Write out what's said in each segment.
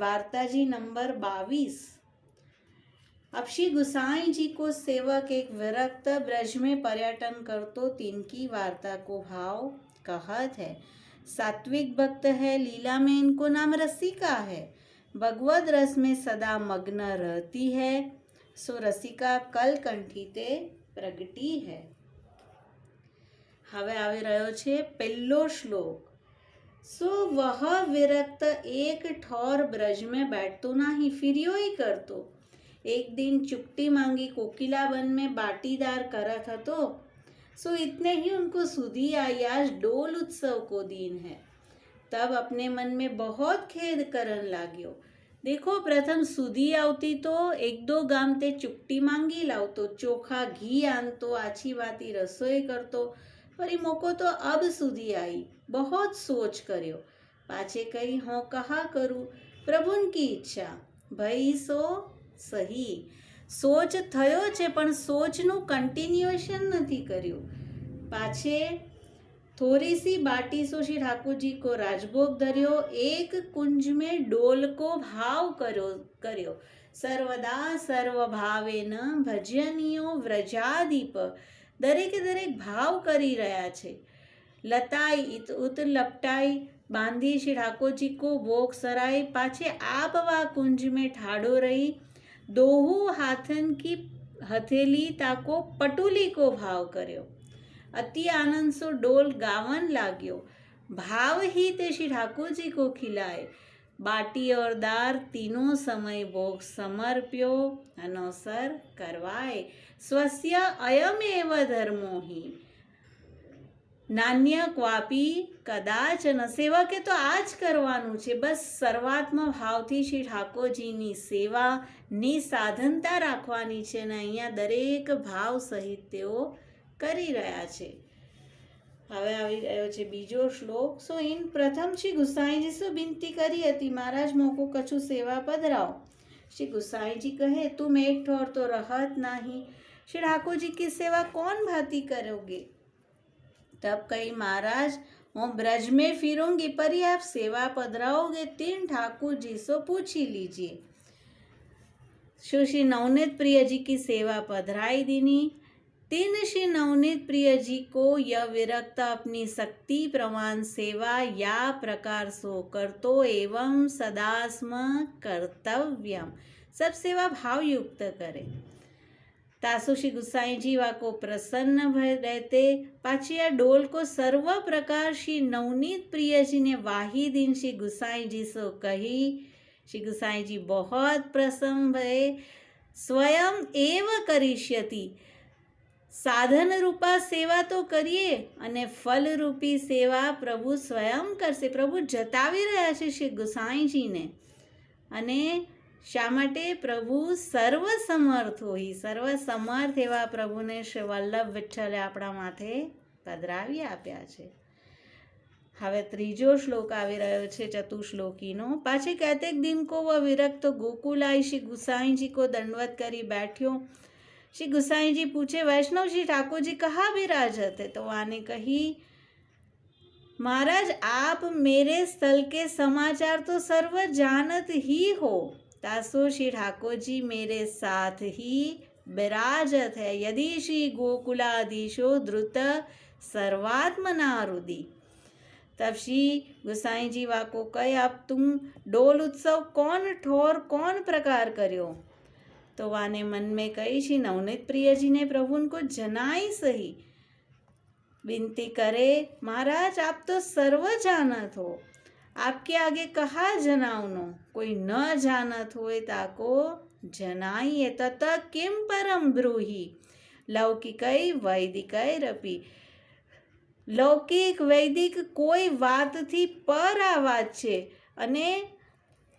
वार्ता जी नंबर बाईस अब श्री गुसाई जी को सेवक एक विरक्त ब्रज में पर्यटन करतो तिनकी वार्ता को भाव कहत है सात्विक भक्त है लीला में इनको नाम रसिका है भगवत रस में सदा मग्न रहती है सो रसिका કલ કંઠી તે પ્રગટી હે હવે આવી રહ્યો છે પહેલો શ્લોક सो वह विरक्त एक ठौर ब्रज में बैठतो नहीं फिर यो ही करतो एक दिन चुपटी मांगी कोकिला वन में बाटीदार करत हतो सो इतने ही उनको सुधी आई आज डोल उत्सव को दिन है तब अपने मन में बहुत खेद करन लाग्यो देखो प्रथम सुधी આવતી તો એક દો ગામ તે ચુપટી માંગી લાવતો ચોખા ઘી આનતો આછી વાતી રસોઈ કરતો ફરી મોકો તો અબ સુધી आई बहुत सोच કર્યો પાછે કહી હું કહા કરું પ્રભુનકી ઈચ્છા ભઈ સો સહી સોચ થયો છે પણ સોચનું કન્ટિન્યુએશન નથી કર્યું પાછે थोड़ी सी बाटी सो श्री ठाकुर जी को राजभोग धर्यो एक कुंज में डोल को भाव करो કર્યો સર્વદા સર્વ ભાવે ન ભજનીયો વ્રજાદીપ દરેકે દરેક ભાવ કરી રહ્યા છે. લતાઈ ઉત લપટાઈ, બાંધીશ ઠાકોરજી કો ભોગ સરાય પાછે આપવા કુંજ મેં ઠાડો રહી. દોહુ હાથન કી હથેલી તાકો પટુલી કો ભાવ કર્યો. અતિ આનંદ સો ડોલ ગાવન લાગ્યો. ભાવ હિ તે શ્રી ઠાકોરજી કો ખિલાય. બાટી ઓર દાર તીનો સમય ભોગ સમર્પ્યો. અનોસર કરવાય. સ્વસ્ય અયમેવ ધર્મો હિ નાન્ય ક્વાપી કદાચ ન સેવા કે તો આ જ કરવાનું છે બસ સર્વાત્મા ભાવથી શ્રી ઠાકોરજીની સેવાની સાધનતા રાખવાની છે અને અહીંયા દરેક ભાવ સહિત તેઓ કરી રહ્યા છે હવે આવી રહ્યો છે બીજો શ્લોક. સો ઇન પ્રથમ શ્રી ગુસાઈજી શું વિનંતી કરી હતી, મહારાજ મોકો કછું સેવા પધરાવ. શ્રી ગુસાઈજી કહે, તું મેઠ ઠોર તો રહત નહીં श्री ठाकुर जी की सेवा कौन भांति करोगे? तब कही महाराज હું બ્રજ મેં ફિરુંગી પરી આપ સેવા પધરાઓગે તીન ઠાકુરજી સો પૂછી लीजिए। શું नवनीत प्रिय जी की सेवा पधराई दिनी। तीन श्री नवनीत प्रिय जी को यह विरक्त अपनी शक्ति प्रमाण सेवा या प्रकार सो करतो एवं सदास्म कर्तव्यम। सब सेवा भाव युक्त करें। तासु श्री गुसाई जी वा को प्रसन्न भय रहते पाछी आ डोल को सर्व प्रकार श्री नवनीत प्रिय जी ने वाही दिन श्री गुसाई जी सो कही श्री गुसाई जी बहुत प्रसन्न भय स्वयं एव करिष्यति સાધન રૂપા સેવા તો કરીએ અને ફલરૂપી સેવા પ્રભુ સ્વયં કરશે પ્રભુ જતાવી રહ્યા છે શ્રી ગુસાઈજીને અને શા માટે પ્રભુ સર્વ સમર્થ હોય સર્વ સમર્થ એવા પ્રભુને શ્રી વલ્લભ વિઠ્ઠલે આપણા માથે પધરાવી આપ્યા છે હવે ત્રીજો શ્લોક આવી રહ્યો છે ચતુશ્લોકીનો પાછી કહેતેક દિન કો વ વિરક્ત ગોકુલ આઈ શ્રી ગુસાઈજી કો દંડવત કરી બેઠ્યો श्री गुसाई जी पूछे वैष्णव श्री ठाकुर जी कहाँ विराजत है तो आने कही महाराज आप मेरे स्थल के समाचार तो सर्व जानत ही हो तासो श्री ठाकुर जी मेरे साथ ही विराजत है। यदि श्री गोकुलाधीशो द्रुत सर्वात्म रुदि। तब श्री गुसाई जीवा को कहे, अब तुम डोल उत्सव कौन ठोर, कौन प्रकार करो तो वाने मन में कही, श्री नवनीत प्रिय जी ने प्रभु उनको जनाई सही। विनती करे, महाराज, आप तो सर्व जानत हो। आपके आगे कहा जनावनो कोई न जानत होए ताको जनाइए तत किम परम ब्रूही લૌકિકય વૈદિકય રપી લૌકિક વૈદિક કોઈ વાતથી પર આ વાત છે અને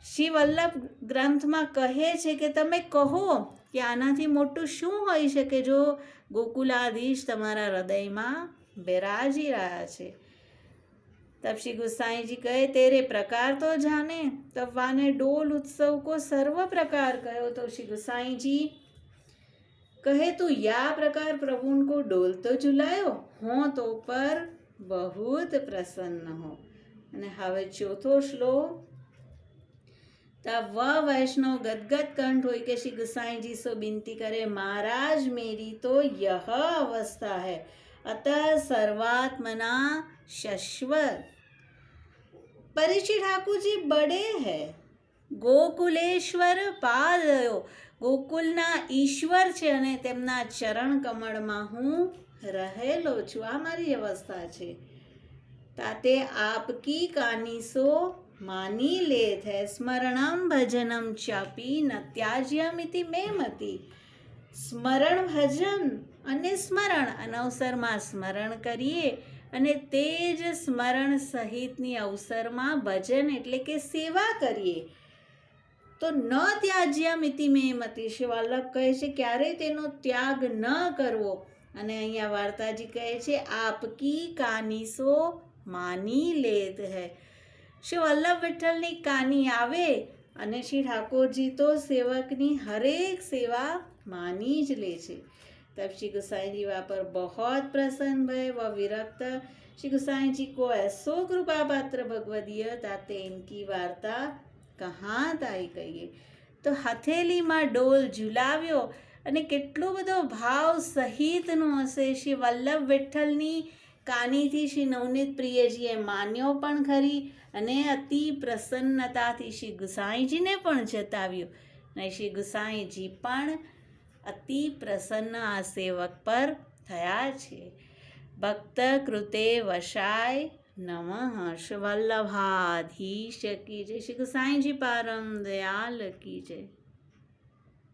શ્રી વલ્લભ ગ્રંથમાં કહે છે કે તમે કહો કે આનાથી મોટું શું હોઈ શકે જો ગોકુલાધીશ તમારા હૃદયમાં બિરાજી રહ્યા છે तब श्री गुसाई जी कहे तेरे प्रकार तो जाने तब वाने डोल उत्सव को सर्व प्रकार कहो तो श्री गुसाई जी કહે તું યા પ્રકાર પ્રભુન કો ડોલ તો ઝુલાયો હો તો પર બહુત પ્રસન્ન હો અને હવે ચોથો શ્લોક तब वह वैष्णव गदगद कंठ हुई के श्री गुसाई जी से विनती करे महाराज मेरी तो यह अवस्था અત સર્વાત્મના શશ્વત પરિચિત ઠાકુરજી બડે હૈ ગોકુલેશ્વર પાદયો ગોકુલના ઈશ્વર છે અને તેમના ચરણ કમળમાં હું રહેલો છું આ મારી અવસ્થા છે તાતે આપકી કાનીસો માની લેથ હે સ્મરણમ ભજનમ ચાપી ન ત્યાજ્યામિતિ મેમતી સ્મરણ ભજન અને સ્મરણ અનવસરમાં સ્મરણ કરીએ અને તે જ સ્મરણ સહિતની અવસરમાં ભજન એટલે કે સેવા કરીએ. તો ન ત્યાજ્યમિતિ મેમતી શ્રી વલ્લભ કહે છે ક્યારેય તેનો ત્યાગ ન કરવો? અને અહીંયા વાર્તાજી કહે છે, આપકી કાનીસો માની લેત હૈ. શ્રી વલ્લભ વિઠ્ઠલની કાની આવે અને શ્રી ઠાકોરજી તો સેવકની હરેક સેવા માની જ લે છે. तब શ્રી गोसाई जी वहाँ पर बहुत प्रसन्न भय व विरक्त श्री गोसाई जी को ऐसो कृपा पात्र भगवदीय ताते इनकी તાઈ કહીએ. તો હથેલીમાં ડોલ ઝુલાવ્યો અને કેટલો બધો ભાવ સહિતનો હશે શ્રી વલ્લભ વિઠ્ઠલની કાનીથી શ્રી નવનીત પ્રિયજીએ માન્યો પણ ખરી અને અતિ પ્રસન્નતાથી શ્રી ગુસાઈજીને પણ જતાવ્યો. અને શ્રી ગુસાઈજી પણ અતિ પ્રસન્ન આ સેવક પર થયા છે. ભક્ત કૃતે વશાય નમઃ શ્રી વલ્લભાધીશ કી જય. શ્રી સાંઈજી પારમ દયાલ કી જય.